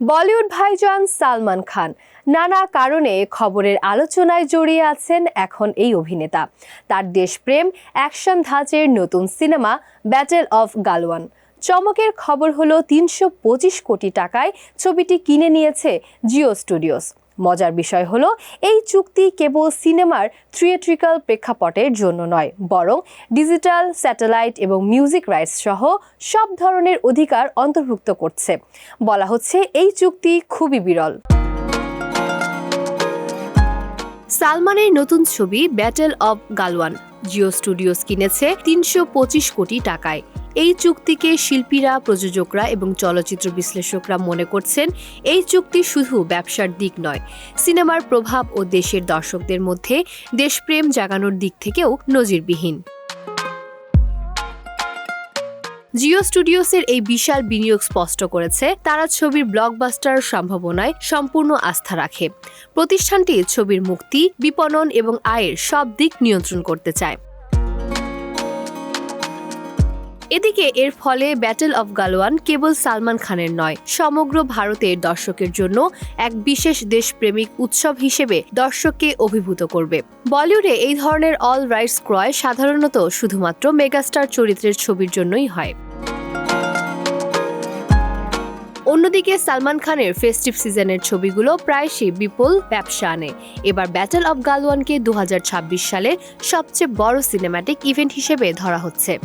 বলিউড ভাইজান সালমান খান। নানা কারণে খবরের আলোচনায় জড়িয়ে আছেন এখন এই অভিনেতা। তার দেশপ্রেম, অ্যাকশন ধাঁচের নতুন সিনেমা, ব্যাটেল অফ গালওয়ান। চমকের খবর হলো তিনশো পঁচিশ কোটি টাকায় ছবিটি কিনে নিয়েছে জিও স্টুডিওস। মজার বিষয় হলো, এই চুক্তি কেবল সিনেমার থিয়েট্রিক্যাল প্রেক্ষাপটের জন্য নয়, বরং ডিজিটাল, স্যাটেলাইট এবং মিউজিক রাইটস সহ সব ধরনের অধিকার অন্তর্ভুক্ত করছে। বলা হচ্ছে, এই চুক্তি খুবই বিরল। সালমানের নতুন ছবি battle of Galwan Jio Studios কিনেছে তিনশো পঁচিশ কোটি টাকায়। এই চুক্তিকে শিল্পীরা, প্রযোজকরা এবং চলচ্চিত্র বিশ্লেষকরা মনে করছেন এই চুক্তি শুধু ব্যবসার দিক নয়, সিনেমার প্রভাব ও দেশের দর্শকদের মধ্যে দেশপ্রেম জাগানোর দিক থেকেও নজিরবিহীন। জিও স্টুডিওসের এই বিশাল বিনিয়োগ স্পষ্ট করেছে, তারা ছবির ব্লকবাস্টার সম্ভাবনায় সম্পূর্ণ আস্থা রাখে। প্রতিষ্ঠানটি ছবির মুক্তি, বিপণন এবং আয়ের সব দিক নিয়ন্ত্রণ করতে চায়। এদিকে এর ফলে ব্যাটেল অফ গালওয়ান কেবল সালমান খানের নয়, সমগ্র ভারতের দর্শকের জন্য এক বিশেষ দেশপ্রেমিক উৎসব হিসেবে দর্শককে অভিভূত করবে। বলিউডে এই ধরনের অল রাইটস ক্রয় সাধারণত শুধুমাত্র মেগাস্টার চরিত্রের ছবির জন্যই হয়। অন্যদিকে সালমান খানের ফেস্টিভ সিজনের ছবিগুলো প্রায়শই বিপুল ব্যবসা আনে। এবার ব্যাটেল অব গালওয়ানকে দু হাজার ছাব্বিশ সালে সবচেয়ে বড় সিনেম্যাটিক ইভেন্ট হিসেবে ধরা হচ্ছে।